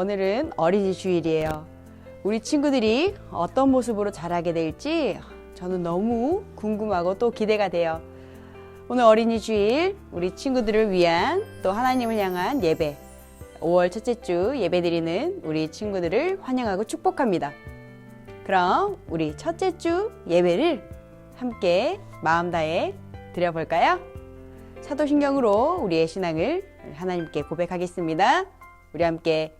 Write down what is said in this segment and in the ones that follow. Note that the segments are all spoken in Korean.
오늘은 어린이 주일이에요. 우리 친구들이 어떤 모습으로 자라게 될지 저는 너무 궁금하고 또 기대가 돼요. 오늘 어린이 주일 우리 친구들을 위한 또 하나님을 향한 예배 5월 첫째 주 예배 드리는 우리 친구들을 환영하고 축복합니다. 그럼 우리 첫째 주 예배를 함께 마음 다해 드려볼까요? 사도신경으로 우리의 신앙을 하나님께 고백하겠습니다. 우리 함께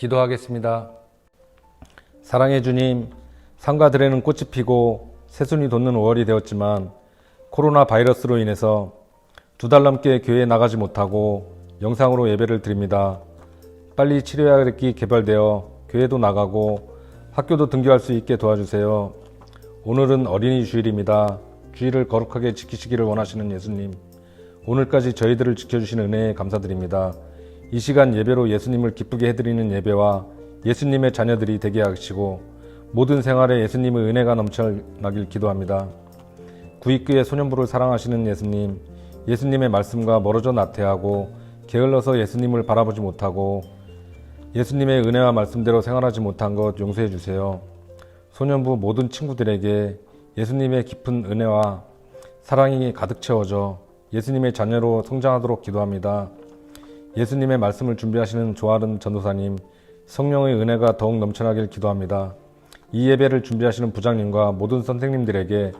기도하겠습니다. 사랑해 주님, 산과 들에는 꽃이 피고 새순이 돋는 5월이 되었지만 코로나 바이러스로 인해서 두 달 넘게 교회에 나가지 못하고 영상으로 예배를 드립니다. 빨리 치료약이 개발되어 교회도 나가고 학교도 등교할 수 있게 도와주세요. 오늘은 어린이 주일입니다. 주일을 거룩하게 지키시기를 원하시는 예수님. 오늘까지 저희들을 지켜주신 은혜에 감사드립니다. 이 시간 예배로 예수님을 기쁘게 해드리는 예배와 예수님의 자녀들이 되게 하시고 모든 생활에 예수님의 은혜가 넘쳐나길 기도합니다. 구익교의 소년부를 사랑하시는 예수님, 예수님의 말씀과 멀어져 나태하고 게을러서 예수님을 바라보지 못하고 예수님의 은혜와 말씀대로 생활하지 못한 것 용서해 주세요. 소년부 모든 친구들에게 예수님의 깊은 은혜와 사랑이 가득 채워져 예수님의 자녀로 성장하도록 기도합니다. 예수님의 말씀을 준비하시는 조아른 전도사님, 성령의 은혜가 더욱 넘쳐나길 기도합니다. 이 예배를 준비하시는 부장님과 모든 선생님들에게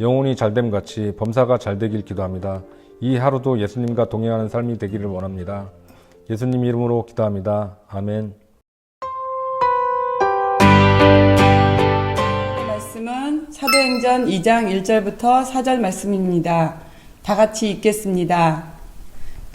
영혼이 잘됨 같이 범사가 잘 되길 기도합니다. 이 하루도 예수님과 동행하는 삶이 되기를 원합니다. 예수님 이름으로 기도합니다. 아멘. 말씀은 사도행전 2장 1절부터 4절 말씀입니다. 다 같이 읽겠습니다.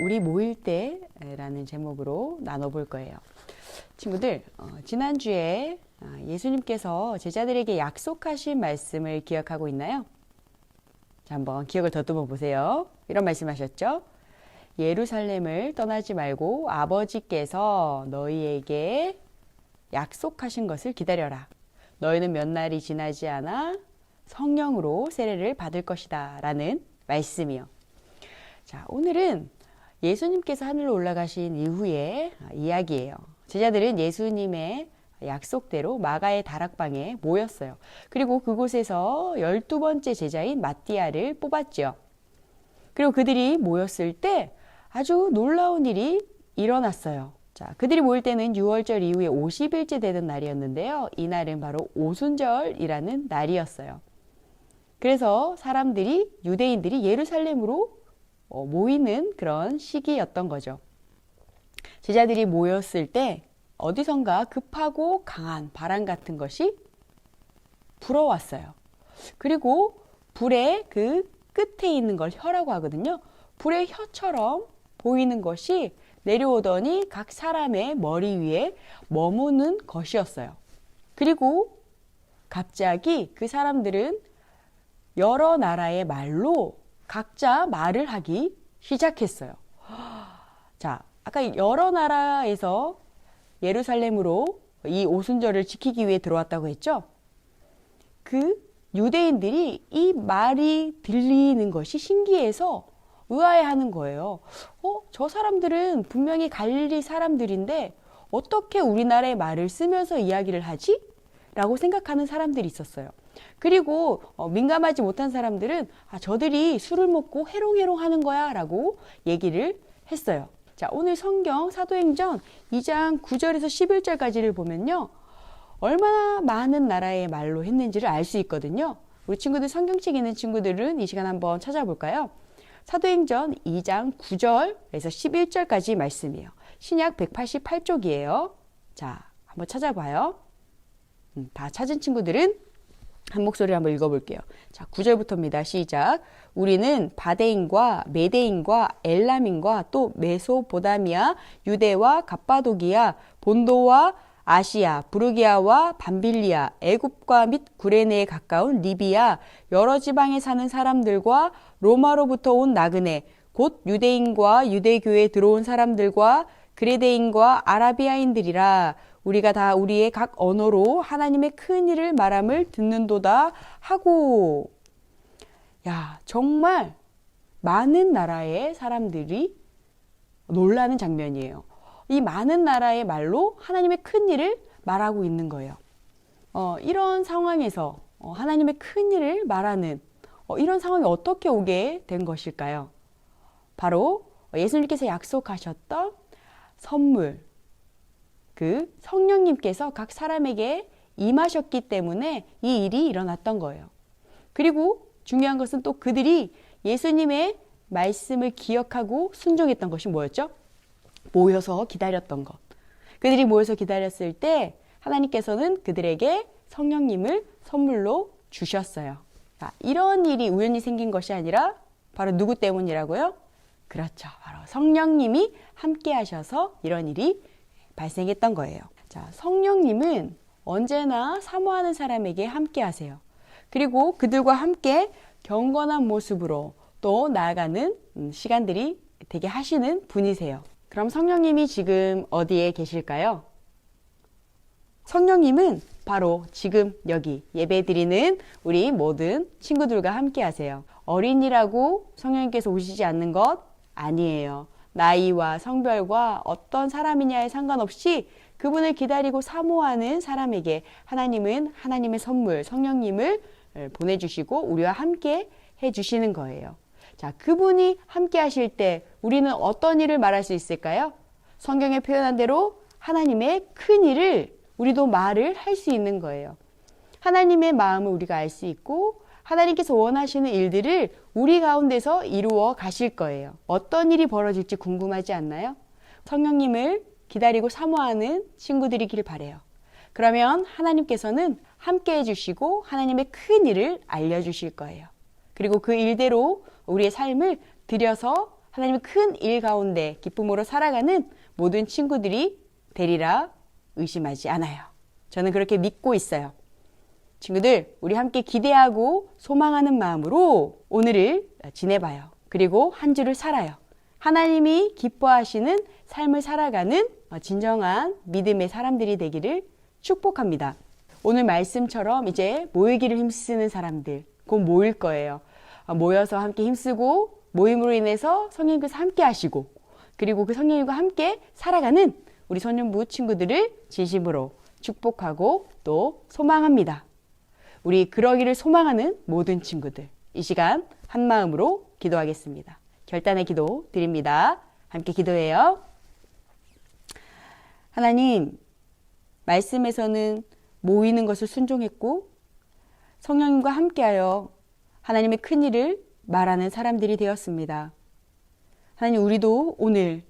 우리 모일 때라는 제목으로 나눠볼 거예요. 친구들, 어, 지난주에 아, 예수님께서 제자들에게 약속하신 말씀을 기억하고 있나요? 자, 한번 기억을 더듬어 보세요. 이런 말씀하셨죠? 예루살렘을 떠나지 말고 아버지께서 너희에게 약속하신 것을 기다려라. 너희는 몇 날이 지나지 않아 성령으로 세례를 받을 것이다. 라는 말씀이요. 자, 오늘은 예수님께서 하늘로 올라가신 이후의 이야기예요. 제자들은 예수님의 약속대로 마가의 다락방에 모였어요. 그리고 그곳에서 열두 번째 제자인 마띠아를 뽑았죠. 그리고 그들이 모였을 때 아주 놀라운 일이 일어났어요. 자, 그들이 모일 때는 6월절 이후에 50일째 되는 날이었는데요. 이날은 바로 오순절이라는 날이었어요. 그래서 사람들이, 유대인들이 예루살렘으로 어, 모이는 그런 시기였던 거죠. 제자들이 모였을 때 어디선가 급하고 강한 바람 같은 것이 불어왔어요. 그리고 불의 그 끝에 있는 걸 혀라고 하거든요. 불의 혀처럼 보이는 것이 내려오더니 각 사람의 머리 위에 머무는 것이었어요. 그리고 갑자기 그 사람들은 여러 나라의 말로 각자 말을 하기 시작했어요. 자, 아까 여러 나라에서 예루살렘으로 이 오순절을 지키기 위해 들어왔다고 했죠? 그 유대인들이 이 말이 들리는 것이 신기해서 의아해 하는 거예요. 어, 저 사람들은 분명히 갈릴리 사람들인데 어떻게 우리나라의 말을 쓰면서 이야기를 하지? 라고 생각하는 사람들이 있었어요. 그리고 어, 민감하지 못한 사람들은 아, 저들이 술을 먹고 해롱해롱 하는 거야 라고 얘기를 했어요. 자, 오늘 성경 사도행전 2장 9절에서 11절까지를 보면요. 얼마나 많은 나라의 말로 했는지를 알 수 있거든요. 우리 친구들 성경책 있는 친구들은 이 시간 한번 찾아볼까요? 사도행전 2장 9절에서 11절까지 말씀이에요. 신약 188쪽이에요. 자, 한번 찾아봐요. 음, 다 찾은 친구들은 한 목소리로 한번 읽어볼게요. 자, 9절부터입니다. 시작. 우리는 바데인과 메데인과 엘람인과 또 메소보다미아, 유대와 갑바도기아, 본도와 아시아, 부르기아와 밤빌리아, 애굽과 및 구레네에 가까운 리비아, 여러 지방에 사는 사람들과 로마로부터 온 나그네, 곧 유대인과 유대교에 들어온 사람들과 그레데인과 아라비아인들이라 우리가 다 우리의 각 언어로 하나님의 큰 일을 말함을 듣는도다 하고 야 정말 많은 나라의 사람들이 놀라는 장면이에요. 이 많은 나라의 말로 하나님의 큰 일을 말하고 있는 거예요. 어, 이런 상황에서 어, 하나님의 큰 일을 말하는 어, 이런 상황이 어떻게 오게 된 것일까요? 바로 예수님께서 약속하셨던 선물, 그 성령님께서 각 사람에게 임하셨기 때문에 이 일이 일어났던 거예요. 그리고 중요한 것은 또 그들이 예수님의 말씀을 기억하고 순종했던 것이 뭐였죠? 모여서 기다렸던 것. 그들이 모여서 기다렸을 때 하나님께서는 그들에게 성령님을 선물로 주셨어요. 자, 이런 일이 우연히 생긴 것이 아니라 바로 누구 때문이라고요? 그렇죠. 바로 성령님이 함께 하셔서 이런 일이 발생했던 거예요. 자, 성령님은 언제나 사모하는 사람에게 함께 하세요. 그리고 그들과 함께 경건한 모습으로 또 나아가는 음, 시간들이 되게 하시는 분이세요. 그럼 성령님이 지금 어디에 계실까요? 성령님은 바로 지금 여기 예배 드리는 우리 모든 친구들과 함께 하세요. 어린이라고 성령님께서 오시지 않는 것 아니에요. 나이와 성별과 어떤 사람이냐에 상관없이 그분을 기다리고 사모하는 사람에게 하나님은 하나님의 선물, 성령님을 보내주시고 우리와 함께 해주시는 거예요. 자, 그분이 함께 하실 때 우리는 어떤 일을 말할 수 있을까요? 성경에 표현한 대로 하나님의 큰 일을 우리도 말을 할 수 있는 거예요. 하나님의 마음을 우리가 알 수 있고 하나님께서 원하시는 일들을 우리 가운데서 이루어 가실 거예요. 어떤 일이 벌어질지 궁금하지 않나요? 성령님을 기다리고 사모하는 친구들이길 바래요. 그러면 하나님께서는 함께 해주시고 하나님의 큰 일을 알려주실 거예요. 그리고 그 일대로 우리의 삶을 들여서 하나님의 큰 일 가운데 기쁨으로 살아가는 모든 친구들이 되리라 의심하지 않아요. 저는 그렇게 믿고 있어요. 친구들, 우리 함께 기대하고 소망하는 마음으로 오늘을 지내봐요. 그리고 한 주를 살아요. 하나님이 기뻐하시는 삶을 살아가는 진정한 믿음의 사람들이 되기를 축복합니다. 오늘 말씀처럼 이제 모이기를 힘쓰는 사람들 곧 모일 거예요. 모여서 함께 힘쓰고 모임으로 인해서 성령님께서 함께 하시고 그리고 그 성령님과 함께 살아가는 우리 소년부 친구들을 진심으로 축복하고 또 소망합니다. 우리 그러기를 소망하는 모든 친구들 이 시간 한 마음으로 기도하겠습니다. 결단의 기도 드립니다. 함께 기도해요. 하나님, 말씀에서는 모이는 것을 순종했고 성령님과 함께하여 하나님의 큰 일을 말하는 사람들이 되었습니다. 하나님, 우리도 오늘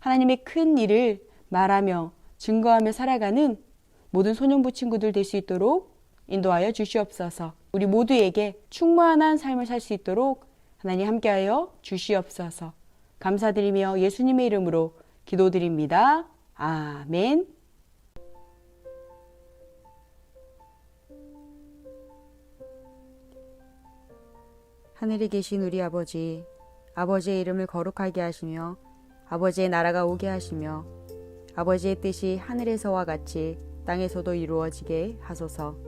하나님의 큰 일을 말하며 증거하며 살아가는 모든 소년부 친구들 될 수 있도록 인도하여 주시옵소서. 우리 모두에게 충만한 삶을 살 수 있도록 하나님 함께하여 주시옵소서. 감사드리며 예수님의 이름으로 기도드립니다. 아멘. 하늘에 계신 우리 아버지, 아버지의 이름을 거룩하게 하시며 아버지의 나라가 오게 하시며 아버지의 뜻이 하늘에서와 같이 땅에서도 이루어지게 하소서.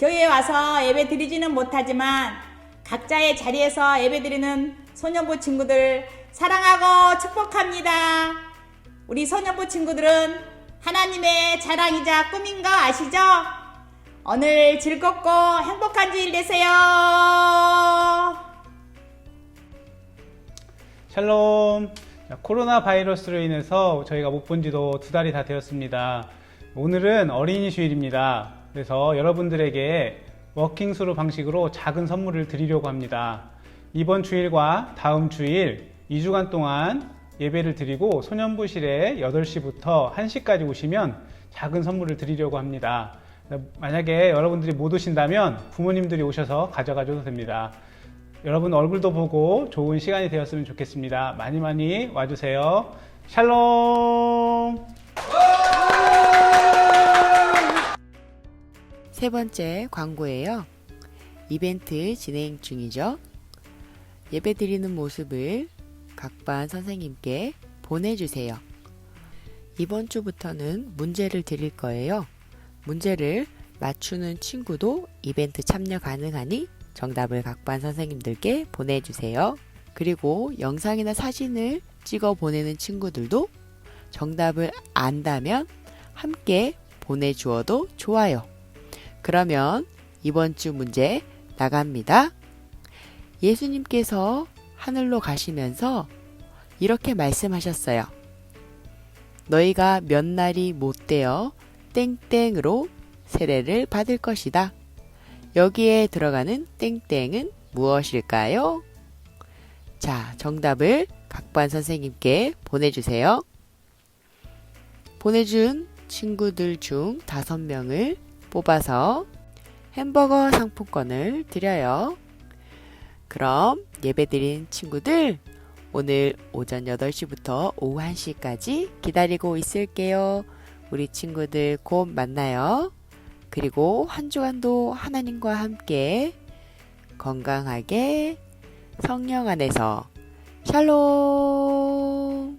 교회에 와서 예배 드리지는 못하지만 각자의 자리에서 예배 드리는 소년부 친구들 사랑하고 축복합니다. 우리 소년부 친구들은 하나님의 자랑이자 꿈인 거 아시죠? 오늘 즐겁고 행복한 주일 되세요. 샬롬. 자, 코로나 바이러스로 인해서 저희가 못 본 지도 두 달이 다 되었습니다. 오늘은 어린이 주일입니다. 그래서 여러분들에게 워킹스루 방식으로 작은 선물을 드리려고 합니다. 이번 주일과 다음 주일 2주간 동안 예배를 드리고 소년부실에 8시부터 1시까지 오시면 작은 선물을 드리려고 합니다. 만약에 여러분들이 못 오신다면 부모님들이 오셔서 가져가줘도 됩니다. 여러분 얼굴도 보고 좋은 시간이 되었으면 좋겠습니다. 많이 많이 와주세요. 샬롬! 세 번째 광고예요. 이벤트 진행 중이죠. 예배 드리는 모습을 각반 선생님께 보내주세요. 이번 주부터는 문제를 드릴 거예요. 문제를 맞추는 친구도 이벤트 참여 가능하니 정답을 각반 선생님들께 보내주세요. 그리고 영상이나 사진을 찍어 보내는 친구들도 정답을 안다면 함께 보내주어도 좋아요. 그러면 이번 주 문제 나갑니다. 예수님께서 하늘로 가시면서 이렇게 말씀하셨어요. 너희가 몇 날이 못 되어 땡땡으로 세례를 받을 것이다. 여기에 들어가는 땡땡은 무엇일까요? 자, 정답을 각반 선생님께 보내주세요. 보내준 친구들 중 다섯 명을 뽑아서 햄버거 상품권을 드려요. 그럼 예배드린 친구들 오늘 오전 8시부터 오후 1시까지 기다리고 있을게요. 우리 친구들 곧 만나요. 그리고 한 주간도 하나님과 함께 건강하게 성령 안에서 샬롬